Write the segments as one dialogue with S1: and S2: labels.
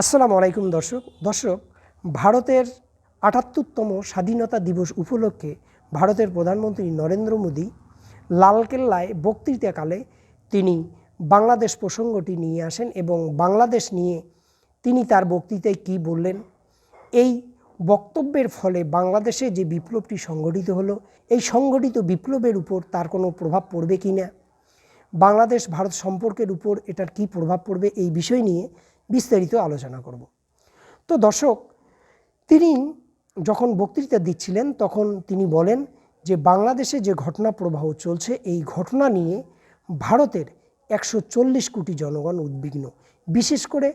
S1: আসসালামু আলাইকুম দর্শক। দর্শক, ভারতের আটাত্তরতম স্বাধীনতা দিবস উপলক্ষে ভারতের প্রধানমন্ত্রী নরেন্দ্র মোদী লালকেল্লায় বক্তৃতাকালে তিনি বাংলাদেশ প্রসঙ্গটি নিয়ে আসেন এবং বাংলাদেশ নিয়ে তিনি তার বক্তৃতায় কী বললেন, এই বক্তব্যের ফলে বাংলাদেশে যে বিপ্লবটি সংগঠিত হলো, এই সংগঠিত বিপ্লবের উপর তার কোনো প্রভাব পড়বে কি না বাংলাদেশ ভারত সম্পর্কের উপর এটার কী প্রভাব পড়বে, এই বিষয় নিয়ে বিস্তারিত আলোচনা করব। তো দর্শক, তিনি যখন বক্তৃতা দিচ্ছিলেন, তখন তিনি বলেন যে বাংলাদেশে যে ঘটনা প্রবাহ চলছে, এই ঘটনা নিয়ে ভারতের একশো চল্লিশ কোটি জনগণ উদ্বিগ্ন। বিশেষ করে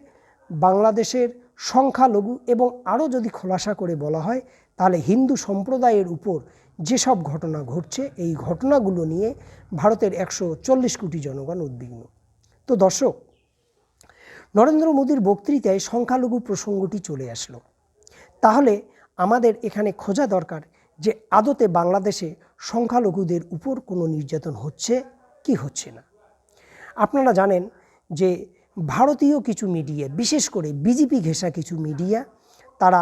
S1: বাংলাদেশের সংখ্যালঘু এবং আরও যদি খোলাসা করে বলা হয়, তাহলে হিন্দু সম্প্রদায়ের উপর যেসব ঘটনা ঘটছে, এই ঘটনাগুলো নিয়ে ভারতের একশো চল্লিশ কোটি জনগণ উদ্বিগ্ন। তো দর্শক নরেন্দ্র মোদীর বক্তৃতায় সংখ্যালঘু প্রসঙ্গটি চলে আসলো। তাহলে আমাদের এখানে খোঁজা দরকার যে আদতে বাংলাদেশে সংখ্যালঘুদের উপর কোনো নির্যাতন হচ্ছে কি হচ্ছে না। আপনারা জানেন যে ভারতীয় কিছু মিডিয়া, বিশেষ করে বিজেপি ঘেঁষা কিছু মিডিয়া, তারা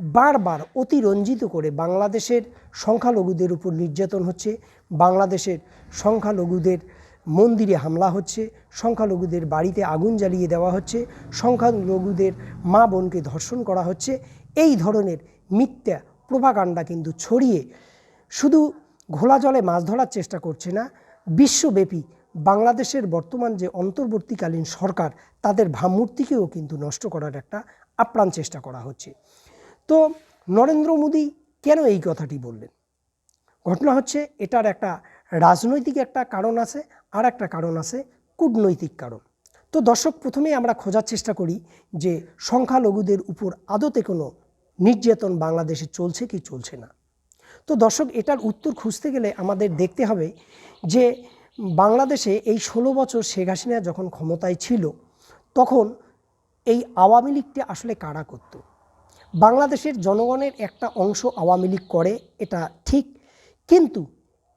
S1: বারবার অতিরঞ্জিত করে বাংলাদেশের সংখ্যালঘুদের উপর নির্যাতন হচ্ছে, বাংলাদেশের সংখ্যালঘুদের মন্দিরে হামলা হচ্ছে, সংখ্যালঘুদের বাড়িতে আগুন জ্বালিয়ে দেওয়া হচ্ছে, সংখ্যালঘুদের মা বোনকে ধর্ষণ করা হচ্ছে। এই ধরনের মিথ্যা প্রভাকাণ্ডা কিন্তু ছড়িয়ে শুধু ঘোলা জলে মাছ ধরার চেষ্টা করছে না, বিশ্বব্যাপী বাংলাদেশের বর্তমান যে অন্তর্বর্তীকালীন সরকার, তাদের ভাবমূর্তিকেও কিন্তু নষ্ট করার একটা আপ্রাণ চেষ্টা করা হচ্ছে। তো নরেন্দ্র মোদী কেন এই কথাটি বললেন? ঘটনা হচ্ছে, এটার একটা রাজনৈতিক একটা কারণ আছে, আর একটা কারণ আছে কূটনৈতিক কারণ। তো দর্শক, প্রথমেই আমরা খোঁজার চেষ্টা করি যে সংখ্যালঘুদের উপর আদতে কোনো নির্যাতন বাংলাদেশে চলছে কি চলছে না। তো দর্শক, এটার উত্তর খুঁজতে গেলে আমাদের দেখতে হবে যে বাংলাদেশে এই ষোলো বছর শেখ হাসিনা যখন ক্ষমতায় ছিল, তখন এই আওয়ামী লীগটি আসলে কারা করত? বাংলাদেশের জনগণের একটা অংশ আওয়ামী লীগ করে, এটা ঠিক। কিন্তু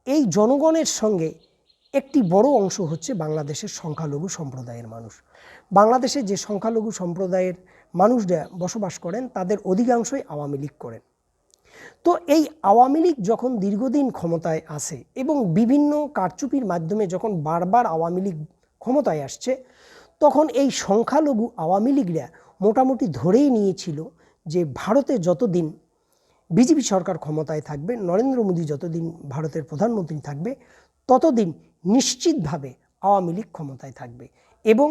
S1: এই জনগণের সঙ্গে একটি বড় অংশ হচ্ছে বাংলাদেশের সংখ্যালঘু সম্প্রদায়ের মানুষ। বাংলাদেশে যে সংখ্যালঘু সম্প্রদায়ের মানুষরা বসবাস করেন, তাদের অধিকাংশই আওয়ামী লীগ করেন। তো এই আওয়ামী লীগ যখন দীর্ঘদিন ক্ষমতায় আসে এবং বিভিন্ন কারচুপির মাধ্যমে যখন বারবার আওয়ামী লীগ ক্ষমতায় আসছে, তখন এই সংখ্যালঘু আওয়ামী লীগরা মোটামুটি ধরেই নিয়েছিল যে ভারতে যতদিন বিজেপি সরকার ক্ষমতায় থাকবে, নরেন্দ্র মোদী যতদিন ভারতের প্রধানমন্ত্রী থাকবে, ততদিন নিশ্চিতভাবে আওয়ামী লীগ ক্ষমতায় থাকবে এবং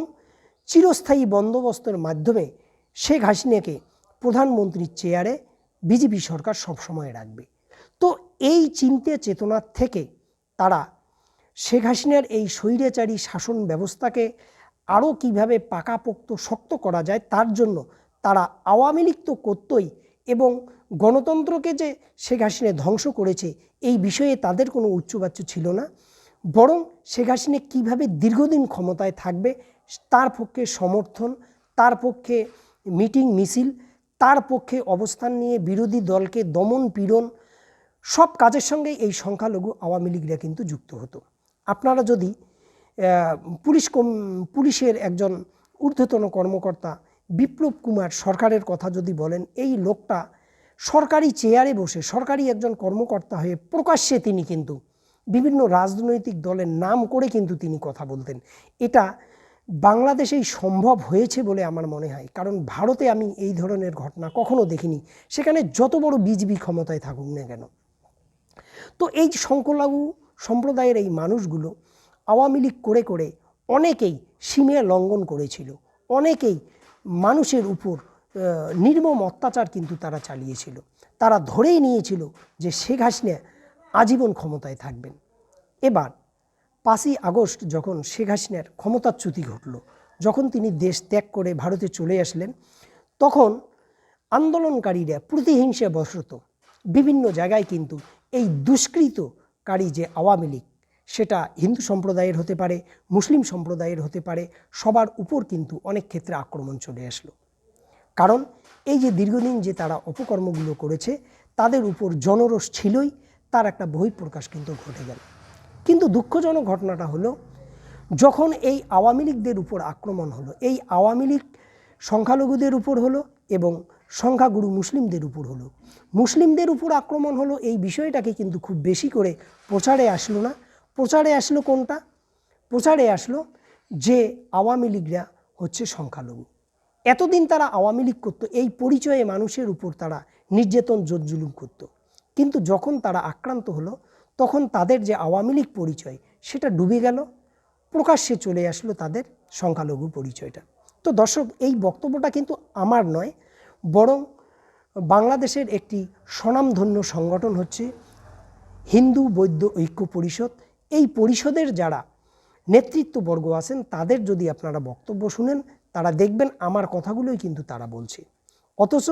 S1: চিরস্থায়ী বন্দোবস্তের মাধ্যমে শেখ হাসিনাকে প্রধানমন্ত্রীর চেয়ারে বিজেপি সরকার সবসময় রাখবে। তো এই চিন্তা চেতনার থেকে তারা শেখ হাসিনার এই স্বৈরাচারী শাসন ব্যবস্থাকে আরও কীভাবে পাকাপোক্ত শক্ত করা যায়, তার জন্য তারা আওয়ামী লীগ তো করতই এবং গণতন্ত্রকে যে শেখ হাসিনা ধ্বংস করেছে, এই বিষয়ে তাদের কোনো উচ্চবাচ্য ছিল না। বরং শেখ হাসিনা কীভাবে দীর্ঘদিন ক্ষমতায় থাকবে, তার পক্ষে সমর্থন, তার পক্ষে মিটিং মিছিল, তার পক্ষে অবস্থান নিয়ে বিরোধী দলকে দমন পীড়ন, সব কাজের সঙ্গেই এই সংখ্যালঘু আওয়ামী লীগরা কিন্তু যুক্ত হতো। আপনারা যদি পুলিশ পুলিশের একজন ঊর্ধ্বতন কর্মকর্তা বিপ্লব কুমার সরকারের কথা যদি বলেন, এই লোকটা সরকারি চেয়ারে বসে, সরকারি একজন কর্মকর্তা হয়ে প্রকাশ্যে তিনি কিন্তু বিভিন্ন রাজনৈতিক দলের নাম করে কিন্তু তিনি কথা বলতেন। এটা বাংলাদেশেই সম্ভব হয়েছে বলে আমার মনে হয়। কারণ ভারতে আমি এই ধরনের ঘটনা কখনো দেখিনি। সেখানে যত বড় বিজেপি ক্ষমতায় থাকুক না কেন। তো এই সংখ্যালঘু সম্প্রদায়ের এই মানুষগুলো আওয়ামী লীগ করে করে অনেকেই সীমে লঙ্ঘন করেছিল। অনেকেই মানুষের উপর নির্মম অত্যাচার কিন্তু তারা চালিয়েছিল। তারা ধরেই নিয়েছিল যে শেখ হাসিনা আজীবন ক্ষমতায় থাকবেন। এবার পাঁচই আগস্ট যখন শেখ হাসিনার ক্ষমতাচ্যুতি ঘটল, যখন তিনি দেশ ত্যাগ করে ভারতে চলে আসলেন, তখন আন্দোলনকারীরা প্রতিহিংসা বসত বিভিন্ন জায়গায় কিন্তু এই দুষ্কৃতকারী যে আওয়ামী লীগ সেটা হিন্দু সম্প্রদায়ের হতে পারে, মুসলিম সম্প্রদায়ের হতে পারে, সবার উপর কিন্তু অনেক ক্ষেত্রে আক্রমণ চলে আসলো। কারণ এই যে দীর্ঘদিন যে তারা অপকর্মগুলো করেছে, তাদের উপর জনরস ছিলই, তার একটা বহিঃপ্রকাশ কিন্তু ঘটে গেল। কিন্তু দুঃখজনক ঘটনাটা হলো, যখন এই আওয়ামী লীগদের উপর আক্রমণ হলো, এই আওয়ামী লীগ সংখ্যালঘুদের উপর হলো এবং সংখ্যাগুরু মুসলিমদের উপর হলো, মুসলিমদের উপর আক্রমণ হলো এই বিষয়টাকে কিন্তু খুব বেশি করে প্রচারে আসলো না। প্রচারে আসলো কোনটা? প্রচারে আসলো যে আওয়ামী লীগরা হচ্ছে সংখ্যালঘু। এতদিন তারা আওয়ামী লীগ করতো, এই পরিচয়ে মানুষের উপর তারা নির্যাতন জোর জুলুম করতো। কিন্তু যখন তারা আক্রান্ত হলো, তখন তাদের যে আওয়ামী লীগ পরিচয়, সেটা ডুবে গেল। প্রকাশ্যে চলে আসলো তাদের সংখ্যালঘু পরিচয়টা। তো দর্শক, এই বক্তব্যটা কিন্তু আমার নয়, বরং বাংলাদেশের একটি স্বনামধন্য সংগঠন হচ্ছে হিন্দু বৈদ্য ঐক্য পরিষদ। এই পরিষদের যারা নেতৃত্ববর্গ আছেন, তাদের যদি আপনারা বক্তব্য শুনেন, তারা দেখবেন আমার কথাগুলোই কিন্তু তারা বলছে। অথচ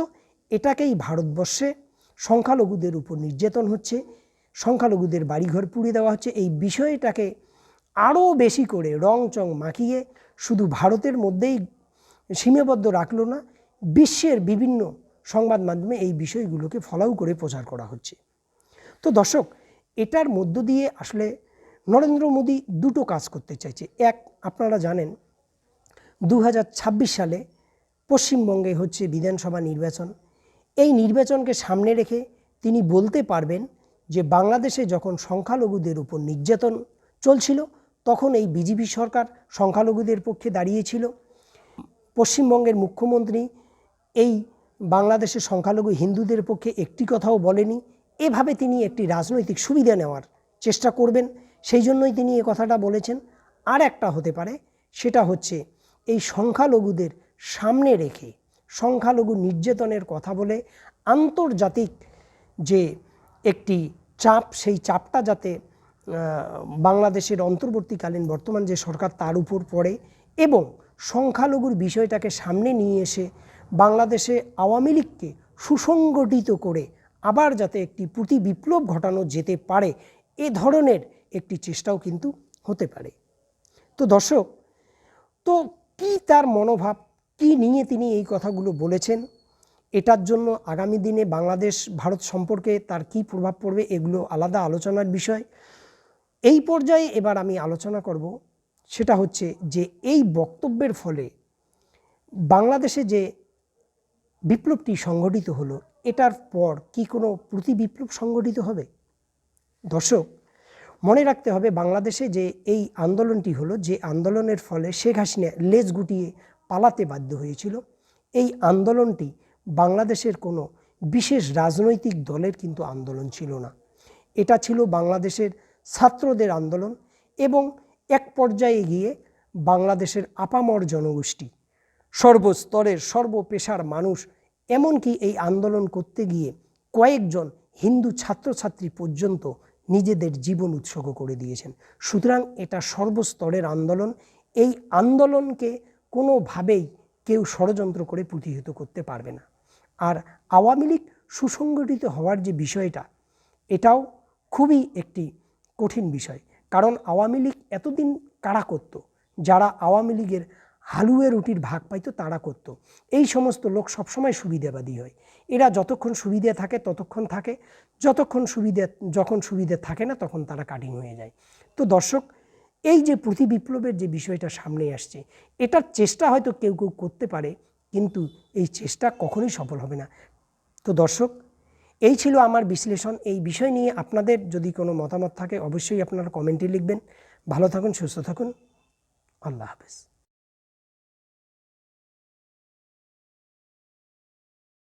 S1: এটাকেই ভারতবর্ষে সংখ্যালঘুদের উপর নির্যাতন হচ্ছে, সংখ্যালঘুদের বাড়িঘর পুড়িয়ে দেওয়া হচ্ছে। এই বিষয়টাকে আরও বেশি করে রং চং মাখিয়ে শুধু ভারতের মধ্যেই সীমাবদ্ধ রাখল না, বিশ্বের বিভিন্ন সংবাদ মাধ্যমে এই বিষয়গুলোকে ফলাও করে প্রচার করা হচ্ছে। তো দর্শক, এটার মধ্য দিয়ে আসলে নরেন্দ্র মোদী দুটো কাজ করতে চাইছে। এক, আপনারা জানেন দু হাজার ছাব্বিশ সালে পশ্চিমবঙ্গে হচ্ছে বিধানসভা নির্বাচন। এই নির্বাচনকে সামনে রেখে তিনি বলতে পারবেন যে, বাংলাদেশে যখন সংখ্যালঘুদের উপর নির্যাতন চলছিল, তখন এই বিজেপি সরকার সংখ্যালঘুদের পক্ষে দাঁড়িয়েছিল। পশ্চিমবঙ্গের মুখ্যমন্ত্রী এই বাংলাদেশের সংখ্যালঘু হিন্দুদের পক্ষে একটি কথাও বলেনি। এভাবে তিনি একটি রাজনৈতিক সুবিধা নেওয়ার চেষ্টা করবেন। সেই জন্যই তিনি এ কথাটা বলেছেন। আর একটা হতে পারে, সেটা হচ্ছে এই সংখ্যালঘুদের সামনে রেখে সংখ্যালঘু নির্যাতনের কথা বলে আন্তর্জাতিক যে একটি চাপ, সেই চাপটা যাতে বাংলাদেশের অন্তর্বর্তীকালীন বর্তমান যে সরকার তার উপর পড়ে এবং সংখ্যালঘুর বিষয়টাকে সামনে নিয়ে এসে বাংলাদেশে আওয়ামী লীগকে সুসংগঠিত করে আবার যাতে একটি প্রতি বিপ্লব ঘটানো যেতে পারে, এ ধরনের একটি চেষ্টাও কিন্তু হতে পারে। তো দর্শক, তো কি তার মনোভাব, কি নিয়ে তিনি এই কথাগুলো বলেছেন, এটার জন্য আগামী দিনে বাংলাদেশ, ভারত সম্পর্কে তার কি প্রভাব পড়বে, এগুলো আলাদা আলোচনার বিষয়। এই পর্যায়ে এবার আমি আলোচনা করব, সেটা হচ্ছে যে এই বক্তব্যের ফলে বাংলাদেশে যে বিপ্লবটি সংগঠিত হলো, এটার পর কি কোনো প্রতি বিপ্লব সংগঠিত হবে? দর্শক মনে রাখতে হবে বাংলাদেশে যে এই আন্দোলনটি হলো, যে আন্দোলনের ফলে শেখ হাসিনা লেজ গুটিয়ে পালাতে বাধ্য হয়েছিল। এই আন্দোলনটি বাংলাদেশের কোনো বিশেষ রাজনৈতিক দলের কিন্তু আন্দোলন ছিল না। এটা ছিল বাংলাদেশের ছাত্রদের আন্দোলন এবং এক পর্যায়ে গিয়ে বাংলাদেশের আপামর জনগোষ্ঠী, সর্বস্তরের সর্বপেশার মানুষ, এমনকি এই আন্দোলন করতে গিয়ে কয়েকজন হিন্দু ছাত্রছাত্রী পর্যন্ত নিজেদের জীবন উৎসর্গ করে দিয়েছেন। সুতরাং এটা সর্বস্তরের আন্দোলন। এই আন্দোলনকে কোনোভাবেই কেউ ষড়যন্ত্র করে প্রতিহত করতে পারবে না। আর আওয়ামী লীগ সুসংগঠিত হওয়ার যে বিষয়টা, এটাও খুবই একটি কঠিন বিষয়। কারণ আওয়ামী লীগ এতদিন কারা করত যারা আওয়ামী লীগের হালুয়ে রুটির ভাগ পাইতো তারা করত। এই সমস্ত লোক সবসময় সুবিধাবাদী হয়। এরা যতক্ষণ সুবিধে থাকে, ততক্ষণ থাকে। যতক্ষণ সুবিধে, যখন সুবিধে থাকে না, তখন তারা কাটিং হয়ে যায়। তো দর্শক, এই যে প্রতি বিপ্লবের যে বিষয়টা সামনে আসছে, এটার চেষ্টা হয়তো কেউ কেউ করতে পারে, কিন্তু এই চেষ্টা কখনোই সফল হবে না। তো দর্শক, এই ছিল আমার বিশ্লেষণ। এই বিষয় নিয়ে আপনাদের যদি কোনো মতামত থাকে, অবশ্যই আপনারা কমেন্টে লিখবেন। ভালো থাকুন, সুস্থ থাকুন। আল্লাহ হাফেজ।